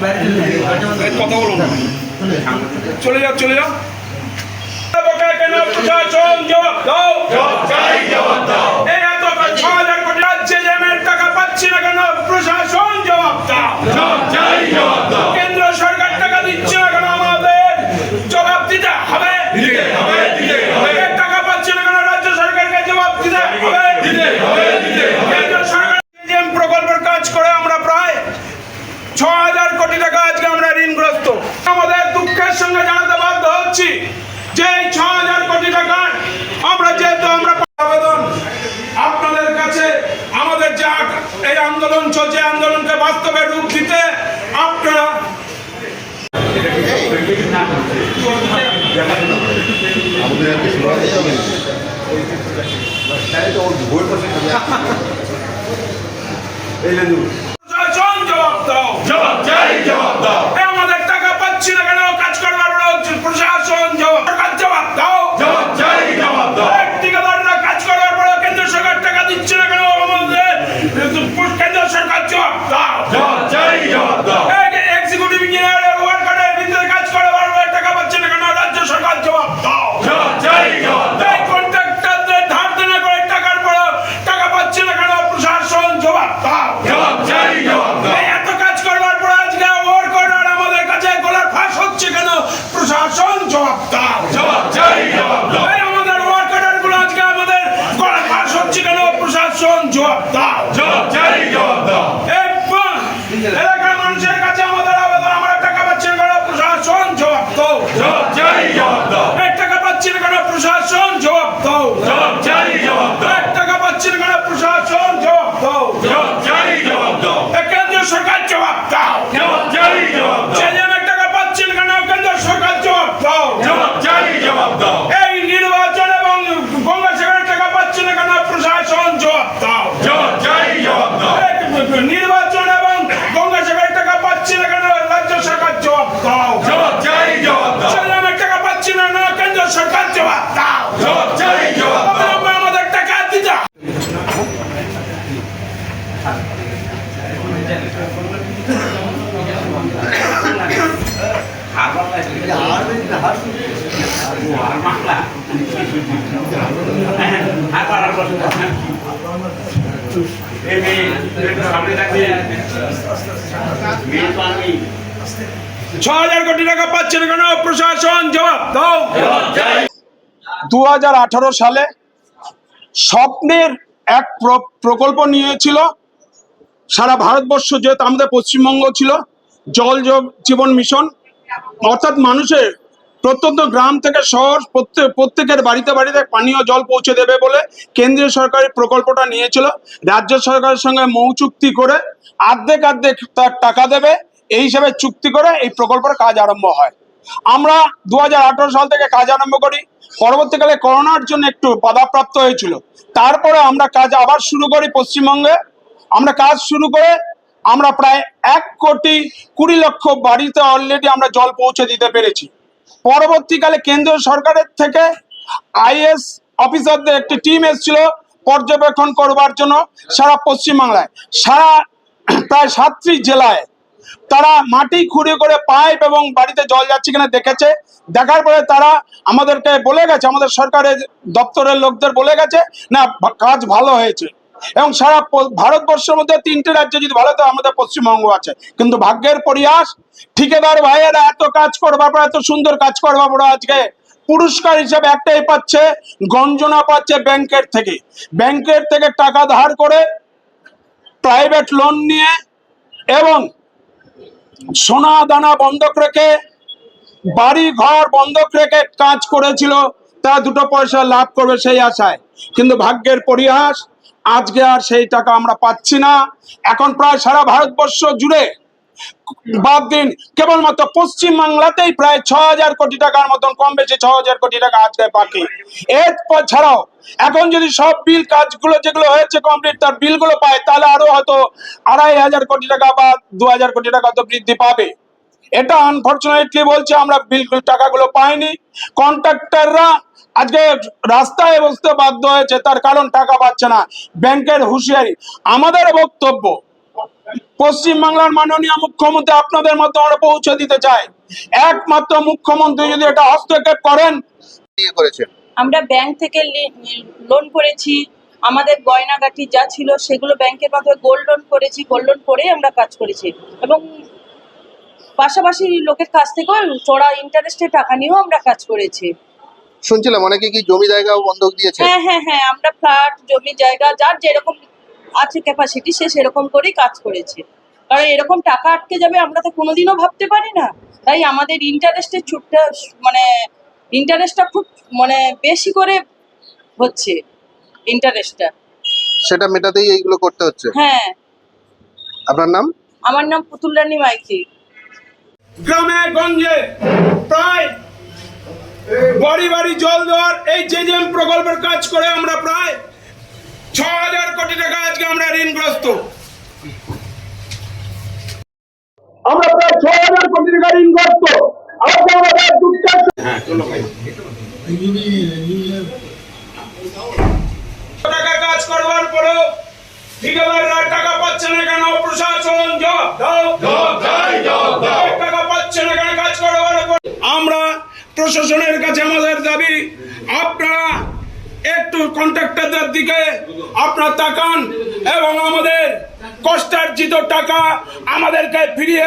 কথা বলুন না। চলে যাও চলে যাও। কেন প্রশাসন জবাব দাও। যাও এত ছ হচ্ছি যে এই ছ হাজার কোটি টাকা আমরা যেহেতু আমরা আবেদন আপনাদের কাছে, আমাদের যা এই আন্দোলন চলছে আন্দোলনকে বাস্তবে রূপ দিতে আপনারা প্রশাসন দাও এই টাকা পাচ্ছি না কেন প্রশাসন? জবাব দাও। এই টাকা পাচ্ছি না কেন প্রশাসন? জবাব দাও। এই কেন্দ্রীয় সরকার জবাব দাও। জেএমএর টাকা পাচ্ছি না কেন কেন্দ্র সরকার জবাব দাও। এই নির্বাচন ছ হাজার কোটি টাকা পাচ্ছে না কেন? প্রশাসন, জবাব দাও। দু সালে স্বপ্নের এক প্র- প্রকল্প নিয়েছিল। সারা ভারতবর্ষ যেহেতু আমাদের পশ্চিমবঙ্গ ছিল, জল জীবন মিশন, অর্থাৎ মানুষের প্রত্যন্ত গ্রাম থেকে শহর প্রত্যেক প্রত্যেকের বাড়িতে বাড়িতে পানীয় জল পৌঁছে দেবে বলে কেন্দ্রীয় সরকার প্রকল্পটা নিয়েছিল। রাজ্য সরকারের সঙ্গে মৌ চুক্তি করে আর্ধেক আর্ধেক তার টাকা দেবে, এই হিসাবে চুক্তি করে এই প্রকল্পের কাজ আরম্ভ হয়। আমরা দু হাজার আঠারো সাল থেকে কাজ আরম্ভ করি। পরবর্তীকালে করোনার জন্য একটু বাধাপ্রাপ্ত হয়েছিল। তারপরে আমরা কাজ আবার শুরু করি পশ্চিমবঙ্গে। আমরা কাজ শুরু করে আমরা প্রায় এক কোটি কুড়ি লক্ষ বাড়িতে অলরেডি আমরা জল পৌঁছে দিতে পেরেছি। পরবর্তীকালে কেন্দ্রীয় সরকারের থেকে আইএস অফিসারদের একটি টিম এসেছিল পর্যবেক্ষণ করবার জন্য সারা পশ্চিমবাংলায়। সারা প্রায় সাতটি জেলায় তারা মাটি খুঁড়ে করে পাইপ এবং বাড়িতে জল যাচ্ছে কিনা দেখেছে। দেখার পরে তারা আমাদেরকে বলে গেছে, আমাদের সরকারের দপ্তরের লোকদের বলে গেছে, না, কাজ ভালো হয়েছে। এবং সারা ভারতবর্ষের মধ্যে তিনটে রাজ্য যদি ভালো তো আমাদের পশ্চিমবঙ্গ আছে। কিন্তু ভাগ্যের পরিহাস, ঠিকাদার ভাইয়েরা এত কাজ করবার পর, এত সুন্দর কাজ করবার পর আজকে পুরস্কার হিসেবে একটাই পাচ্ছে, গঞ্জনা পাচ্ছে ব্যাংকের থেকে। ব্যাংকের থেকে টাকা ধার করে প্রাইভেট লোন নিয়ে এবং সোনা দানা বন্ধক রেখে বাড়ি ঘর বন্ধক রেখে কাজ করেছিল, তা দুটো পয়সা লাভ করবে সেই আশায়। কিন্তু ভাগ্যের পরিহাস আজকে আর সেই টাকা আমরা পাচ্ছি না। এখন প্রায় সারা ভারতবর্ষ জুড়ে বাদ দিন, কেবলমাত্র পশ্চিম বাংলাতেই প্রায় ছ হাজার কোটি টাকার মতন কম বেশি ছ হাজার কোটি টাকা আজকে বাকি। এরপর ছাড়াও, এখন যদি সব বিল কাজগুলো যেগুলো হয়েছে কমপ্লিট তার বিলগুলো পায়, তাহলে আরও হয়তো আড়াই হাজার কোটি টাকা বা দু হাজার কোটি টাকা তো বৃদ্ধি পাবে। এটা আনফর্চুনেটলি বলছে, আমরা বিল টাকাগুলো পাইনি। কন্ট্রাক্টররা আজকে রাস্তায় বসতে বাধ্য হয়েছে তার কারণ টাকা পাচ্ছে না। ব্যাংকের হুঁশিয়ারি। আমাদের বক্তব্য পশ্চিমবাংলার মাননীয় মুখ্যমন্ত্রী আপনাদের মাধ্যমে আমরা পৌঁছে দিতে চাই। একমাত্র মুখ্যমন্ত্রী যদি এটা হস্তক্ষেপ করেন আমরা ব্যাংক থেকে লোন করেছি আমাদের গয়নাগাটি যা ছিল সেগুলো ব্যাংকের মাধ্যমে গোল্ড লোন করেছি গোল্ড লোন করে আমরা কাজ করেছি। এবং পাশাপাশি লোকের কাছ থেকেও চড়া ইন্টারেস্টে টাকা নিয়েও আমরা কাজ করেছি। শুনছিলাম অনেকে কি জমি জায়গাও বন্ধক দিয়েছে? হ্যাঁ হ্যাঁ হ্যাঁ আমরা ফ্ল্যাট জমি জায়গা যার যেরকম আছে ক্যাপাসিটি সে সেরকম করেই কাজ করেছে। কারণ এরকম টাকা আটকে যাবে আমরা তো কোনোদিনও ভাবতে পারি না। তাই আমাদের ইন্টারেস্টের ছুটটা মানে ইন্টারেস্টটা খুব মানে বেশি করে হচ্ছে ইন্টারেস্টটা সেটা মেটাতেই এইগুলো করতে হচ্ছে? হ্যাঁ। আপনার নাম? আমার নাম পুতুল রানী মাইকি গ্রামে গঞ্জে প্রায় বাড়ি বাড়ি জল দেওয়ার এই জেজেম প্রকল্পের কাজ করে আমরা প্রায় ছ হাজার কোটি টাকা আজকে আমরা ঋণগ্রস্ত। আমরা প্রায় ছ হাজার কোটি টাকা ঋণগ্রস্ত। আজকে আমাদের দুঃখের টাকা কাজ করবার পরেও ঠিকাদাররা টাকা পাচ্ছে না কেন? প্রশাসন জবাব দাও। টাকা প্রশাসনের কাছে আমাদের দাবি, আপনারা একটু কন্ট্রাক্টরদের দিকে আপনার তাকান এবং আমাদের কষ্টার্জিত টাকা আমাদেরকে ফিরিয়ে